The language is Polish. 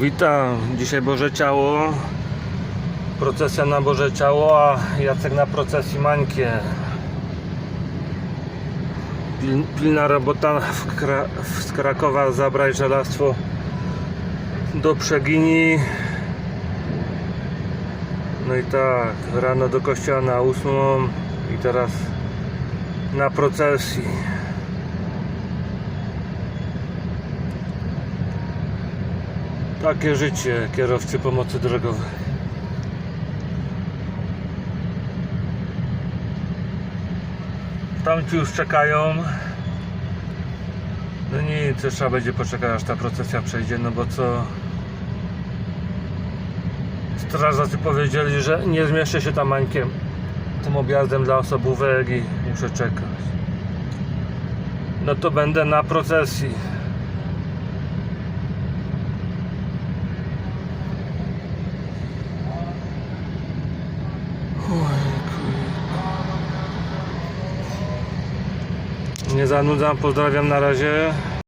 Witam, dzisiaj Boże Ciało. Procesja na Boże Ciało, a Jacek na procesji Mańkie. Pil, Pilna robota w Kra z Krakowa zabrać żelastwo do Przegini. No i tak, rano do kościoła na ósmą i teraz na procesji Takie życie kierowcy pomocy drogowej. Tamci już czekają. No nic, trzeba będzie poczekać aż ta procesja przejdzie, no bo co... Strażacy powiedzieli, że nie zmieszczę się tam mańkiem tym objazdem dla osobówek i muszę czekać. No to będę na procesji. Nie zanudzam, pozdrawiam na razie.